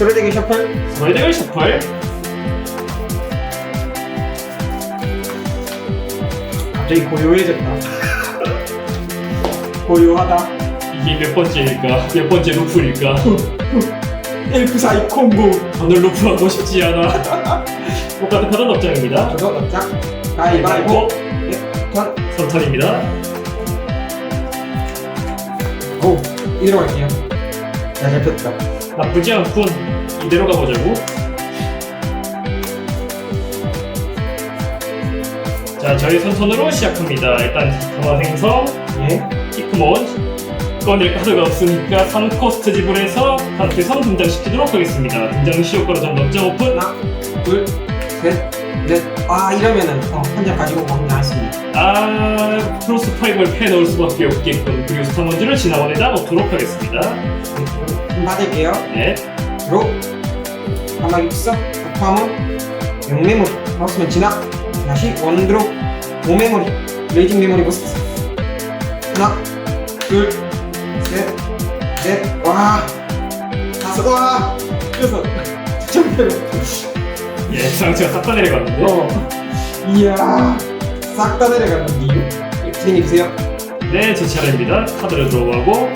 소리대기 셔플? 소외대결 셔플. 갑자기 고요해졌다. 고요하다. 이게 몇 번째일까? 몇 번째 루프일까? 엘프 사이 콤보. 오늘 루프 하고 싶지 않아. 똑같은 카드 넉장입니다. 저도 넣자. 가위바위보. 턴. 선탄입니다. 오 이대로 갈게요. 잘 잡혔다. 나쁘지 않군 이대로 가보자고 자 저희 선턴으로 시작합니다. 일단 가마생성. 예. 티크몬. 꺼낼 카드가 없으니까 3코스트 지불해서 카드 선 등장시키도록 하겠습니다. 등장 시 효과로 좀 넉장 오픈. 하나 둘 셋 넷 아 이러면은 어, 한장 가지고 먹는 않습니다. 아 크로스 파이브를 패 넣을 수밖에 없겠군 그리고 스타먼즈를 지나원에다 넣도록 하겠습니다. 좀 받을게요. 네. 드로 가막 있어 포함은 영메모리 마우스면 지나 다시 원드로 5메모리 레이징 메모리 부스트 하나 둘셋넷와. 다섯. 와. 여섯 정대로 예, 상체가 싹다 내려갔는데. 어. 이야 싹 다 내려가는 이유 진행해 주세요? 네, 제 차례입니다. 카드를 들어가고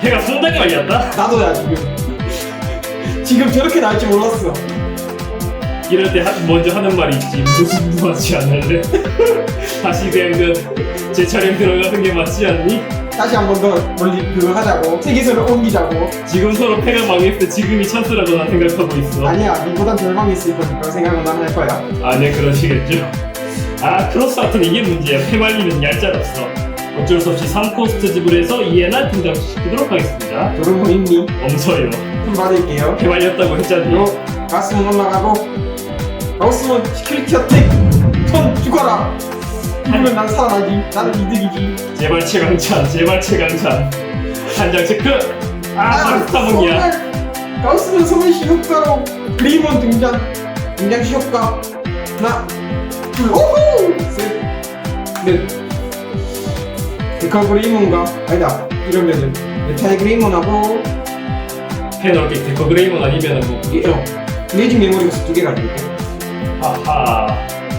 해가 상당히 많이 왔다. 나도야 지금 지금 저렇게 나올 줄 몰랐어 이럴 때 하- 먼저 하는 말이 있지. 무슨 무하지 않을래? 다시 그냥 그제 차례 들어가는 게 맞지 않니? 다시 한 번 더 멀리 그거 하자고 세계선을 옮기자고 지금 서로 패가 망했을 때 지금이 찬스라고 난 생각하고 있어. 아니야 니보단 덜 망했을 거니까 생각은 난할 거야 아, 네, 그러시겠죠. 아, 크로스 아트는 이게 문제야. 패 말리는 얄짤없어. 어쩔 수 없이 3코스트 지불해서 이해나 등장시키도록 하겠습니다. 거 있니? 엄서요. 좀 받을게요. 패 말렸다고 했잖니. 요. 가스문 올라가고 가스문 시큐리티 어택 턴 죽어라. 이러면 난 살아나지. 나는 이득이지. 제발 최강찬, 제발 최강찬. 한장 체크. 아, 바로 스타문이야. 가스문 소매시 효과로 그리몬 등장. 등장 시 효과 하나 둘 오호! 셋 넷. 데카 그리몬가 아니다. 이러면은 메탈 그리몬하고 패 넓게 데커 그레이몬 아니면은 뭐 이게 어 레이징 메모리 부스 두개 가지고. 있대 하하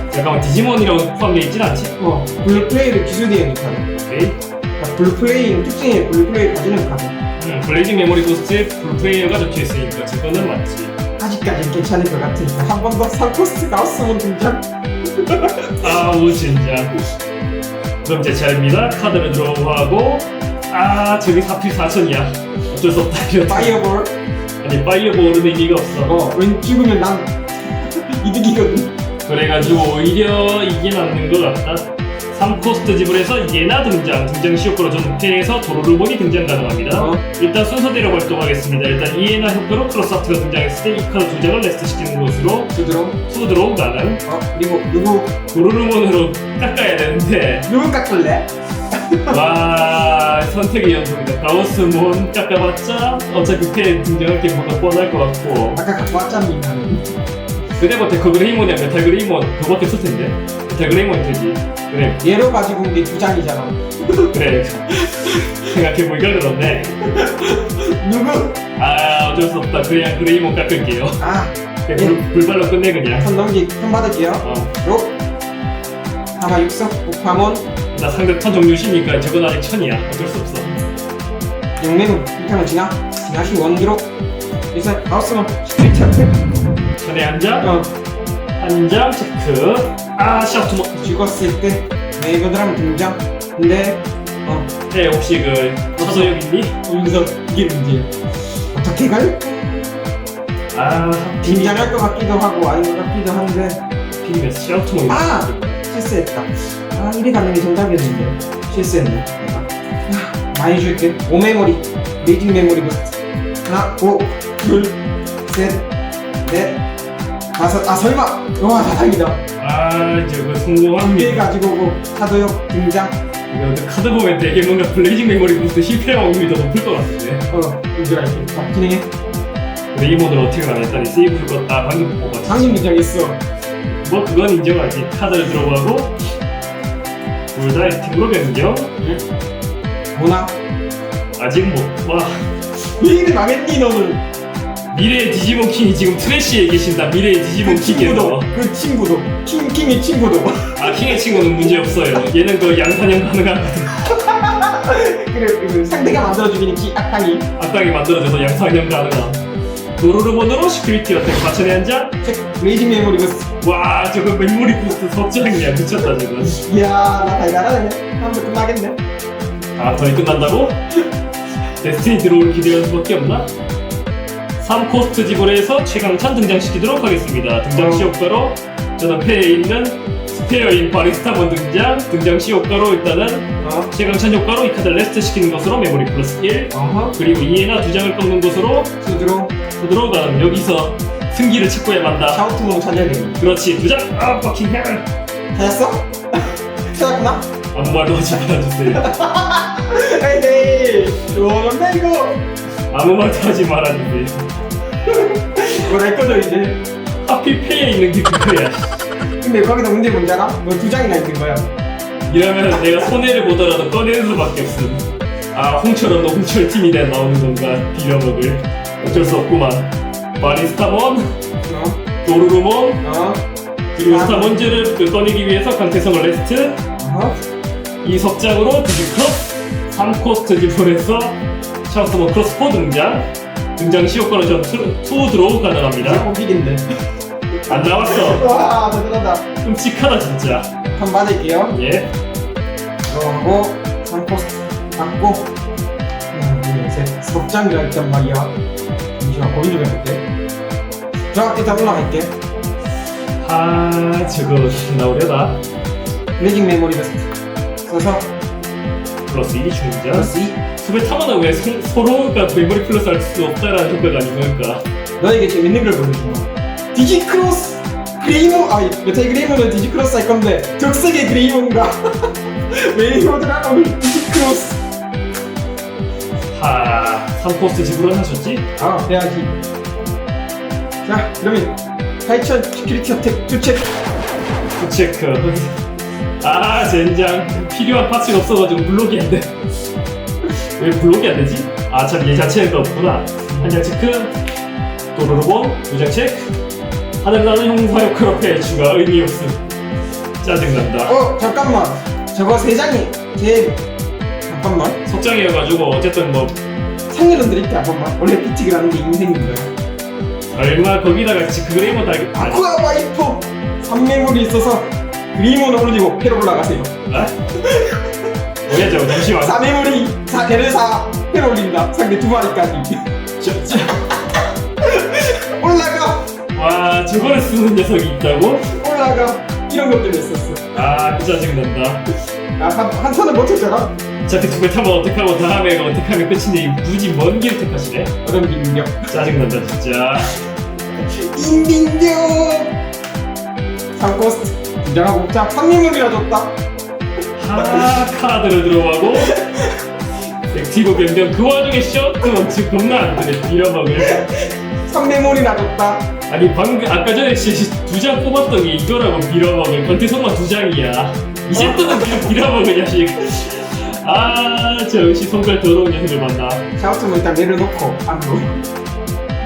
잠깐만 디지몬이라고 포함되어 있진 않지? 어 블루 플레이를 기술되어 있는 카드 오케이. 그러니까 블루 플레이 특징이 블루 플레이 가지는 카드 음, 블레이징 메모리 부스트에 풀플레이어가 적혀있으니까 저거는 맞지. 아직까지 괜찮을 것 같으니까 한 번 더 상코스 가우스문 등장 아우 진짜. 그럼 제 차례입니다 카드를 드로우하고 아 저기 4필 4천이야. 어쩔 수 없다. 이거 파이어볼 아니 파이어볼은 의미가 없어. 어웬 죽으면 난 이득이거든. 그래가지고 오히려 이게 맞는 것 같다. 3코스트 지불해서 예나 등장 등장 시효과로 전패해서 도로르본이 등장 가능합니다. 어. 일단 순서대로 활동하겠습니다. 일단 이에나 효과로 크로스아트가 등장했을 때 이 카드 두 장을 레스트시키는 것으로 두드러 수드로우 가능. 어 그리고 누구 도루루몬으로 깎아야 되는데 누구 깎을래? 와 선택의 연속이다. 가우스몬 깎아봤자 어차피 패 등장할 게 뭔가 뻔할 것 같고 아까 갖고 왔잖니 나는 그대고 데커 그레이몬이야 메탈 그레이몬 그거밖에 없을 텐데 메탈 그레이몬 되지. 그래 얘로 가지고 온게두 장이잖아 그래 생각해보니까 그렇네. 누구? 아 어쩔 수 없다. 그냥 그레이몬 깎을게요. 아 그냥 불, 불발로 끝내 그냥. 턴 넘기 턴 받을게요 어. 로 하마 육석 오파몬 나 상대 턴 종류시니까 저건 아직 천이야. 어쩔 수 없어. 영맹은 이탄을 지나 지나시 원드로 일단 시큐리티 어택 천에 한 장, 어한장 체크. 아, 샤프트 뭐. 죽었을 때 네이버 드라마 등장 근데 어 네, 혹시 그 차소역 있니? 여기서 이게 문제야 어떻게 갈? 아, 빈잔할 것 같기도 하고 아닌 것 같기도 한데 비비면서 샤프트 뭐. 아! 실수했다 아 이래 가는 게 정답이었는데. 실수했네. 내가 아, 많이 줄게. 5메모리. 레이징 메모리 부스트 하나 둘셋넷 다섯. 아 설마. 와 다행이다. 아, 저거 성공한 두개 게. 가지고 오고 카드역 등장. 이거 카드 보면 되게 뭔가 블레이징 메모리 부스트 실패 확률이 더 높을 것 같은데. 어 이줄 알게 자 진행해 레이몬을 어떻게 안 했다니. 세이브 죽었다. 방금 뽑았지. 상심 등장했어. 뭐 그건 인정하지. 카드를 들어가고 둘다 변경. 뭐나 아직 못. 와, 왜 이래 망했니 너는 미래의 디지몬 킹이 지금 트래쉬에 계신다. 미래의 디지몬 그 친구도. 그 친구도 킹 킹의 친구도 아 킹의 친구는 문제 없어요. 얘는 그 양산형 가능한 그래 그 상대가 만들어주기는 기 악당이 악당이 만들어져서 양산형 가능한. 도로르몬으로 시큐리티 어택 4천에 한 장. 책 레이징 메모리 그와 저거 메모리 부스트 석장이야 미쳤다 저거. 이야 나 달달하네 한번 끝나겠네 아 거의 끝난다고? 데스티니 들어올 기대할 수밖에 없나? 3코스트 지불에서 최강찬 등장시키도록 하겠습니다. 등장시 어. 효과로 저는 패에 있는 스페어인 바리스타몬 등장, 등장시 효과로 일단은 어 최강찬 효과로 이 카드를 레스트 시키는 것으로 메모리 플러스 1 어허 그리고 이에나 두 장을 꺾는 것으로 수드로 들어가는 여기서 승기를 찾고야 만다. 샤우트몽 찾아야 그렇지 두 장! 아 버킹 헬! 찾았어? 찾았구나? 아무 말도 하지 말아주세요. 에이 좋은데 이거 아무 말도 하지 말아주세요. 이거 내 거죠 이제 하필 패에 있는 게 그거야. 근데 거기다 문제 뭔지 알아? 너 두 장이나 있는 거야 이러면 내가 손해를 보더라도 꺼내는 수밖에 없음. 아 홍철은 홍철 팀이 돼 나오는 건가 빌어먹을 어쩔 수 없구만. 바리스타몬, 어? 도루루몬, 어? 그리고 스타몬즈를 그 꺼내기 위해서 강태성을 레스트 어허? 이 석장으로 디지크로스 3코스트 지불해서 샤우스몬 크로스포 등장 등장 시효과로 전 투, 투 드로우 가능합니다. 뽑히긴데 안 나왔어. 와 대단하다 끔찍하다 진짜. 한 받을게요 예. 들어가고 3포스트 받고 하나 둘셋 석장이라 했단 말이야 잠시만 고민 좀 해볼게 자 일단 올라갈게. 아 저거 나오려다. 레이징 메모리 베스트 써서 플러스 2 충전. 플러스 2 수배 타마는 왜 서, 서로 가 메모리 플러스 할 수 없다라는 효과가 아닌 걸까? 너에게 재밌는 걸 보여주마 디지크로스 그레이몬 아니 여태 그레이몬은 디지크로스 할 건데 적색의 그레이몬과 메이오 드라곤 디지크로스. 하, 3코스트 지불은 하셨지? 아 해야지 자 그러면 8000 시큐리티 어택 투체크 체크. 아, 젠장. 필요한 파츠가 없어가지고 블록이 안 돼. 왜 블록이 안 되지? 아, 참, 얘 자체가 없구나. 한 장 체크. 도로로본, 두장 체크. 하늘나는 형사 역할 앞에 추가 의미 없음. 짜증난다. 어 잠깐만 저거 세 장이 제 잠깐만 속장이어가지고, 어쨌든 뭐, 상렬은 드릴게 한 번만 원래 피치기라는 게 인생인 거야 얼마 거기다가 지 그레이먼 달게. 아, 아쿠아 와이프 3매물이 있어서 그리몬을 올리고 패로 올라가세요 아? 뭐야, 저거, 잠시만. 4매물이 4개를 4 패로 올린다 상대 두 마리까지 저, 저, 올라가 와, 저거를 쓰는 녀석이 있다고? 올라가 이런 것들이 있었어 아, 그 짜증난다. 아 한 한 턴을 못 쳤잖아 저렇게 두개 타면 어떡하고 다음에 어떻게 하면 끝인데 굳이 먼 길을 택하시네? 어른 빙력 짜증난다 진짜. 인빙력 3코스트 긴장하고 자 3매물이라 줬다. 하 카드를 들어가고. 액티브 변경 그 와중에 셔트먼트 겁나 안 되네 빌어먹을. 3매물이나 줬다. 아니 방금 아까 전에 두장 뽑았던 게 이거라고 빌어먹을. 권태성만 두 장이야 이 세트는 그냥 빌어먹을 자식 아 정시 손갈 더러운 녀석을 만나. 샤우트는 일단 내려놓고 안으로.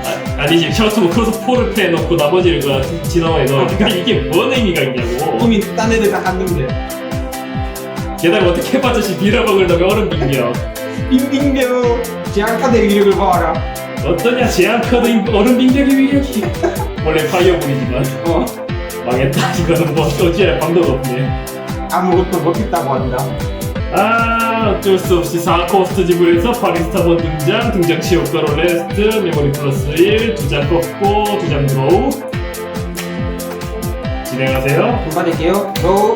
아, 아니지. 셔츠뭐 크로스 포를 패놓고 나머지를 그 지나가에 넣어 근데 이게 뭔 의미가 있냐고. 이미 딴 애들 다 갔는데. 게다가 어떻게 해봤자시 빌어먹을 놈의 얼음 빙겨. 빙빙병 제한카드의 위력을 봐라. 어떠냐? 제한 카드인 얼음 빙결의 위력이. 원래 파이어볼이지만. 어. 망했다. 이거는 뭐 어찌할 방도가 없네 아무것도 못했다고 한다. 아 어쩔 수 없이 4코스트 지구에서 바리스타본 등장 등장 시 효과로 레스트 메모리 플러스 1 두 장 꺾고 두 장 드로우 진행하세요. 돈 받을게요. 로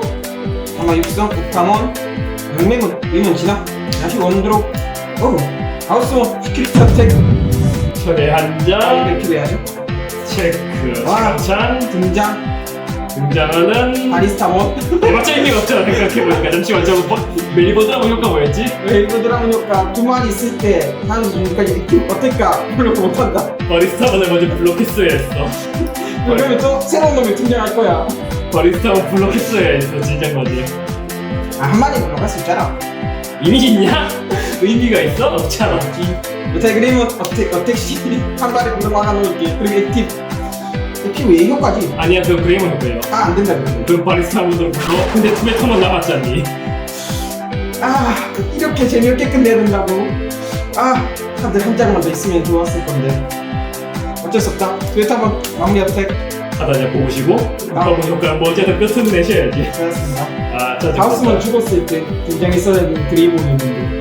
타마 육성 국탐원 영매문 위문 진화 다시 원드로 어 하우스원 시큐리티 어택 철의 아 한장. 이렇게 해야죠. 체크. 와. 찬 등장 등장하는 바리스타몬 대박적 의미가 없잖아 생각해보니까. 잠시만 저거 뭐, 멜리버드라고 효과 뭐였지? 웨이브 드라곤 효과. 두 마리 있을 때 하는 중까지 어떨까? 별로 못한다. 바리스타본을 먼저 블록했어야 했어. 그러면 또 새로운 놈이 등장할 거야. 바리스타본 블록했어야 했어 진짜 거지 아, 한 마리 들어갈 수 있잖아. 의미 있냐? 의미가 있어? 없잖아. 메탈 그레이몬 어택 어택 시한 발에 물어박아 놓을게 그리고 액티브 왜 효과지? 아니야 그 그레이먼 효과예요. 아안 된다 그거 그 바리스타 분들 불러. 근데 투메토만 남았잖니. 아 이렇게 재미없게 끝내야 된다고 아 카드 한 장만 더 있으면 좋았을 건데 어쩔 수 없다 트위터 한번 마무리 어택 하다냐 보시고 한번 효과 뭐 어쨌든 끝은 내셔야지. 고맙습니다 아, 자, 다우스만 죽었을 때 등장했어야 되는 그레이몬이었는데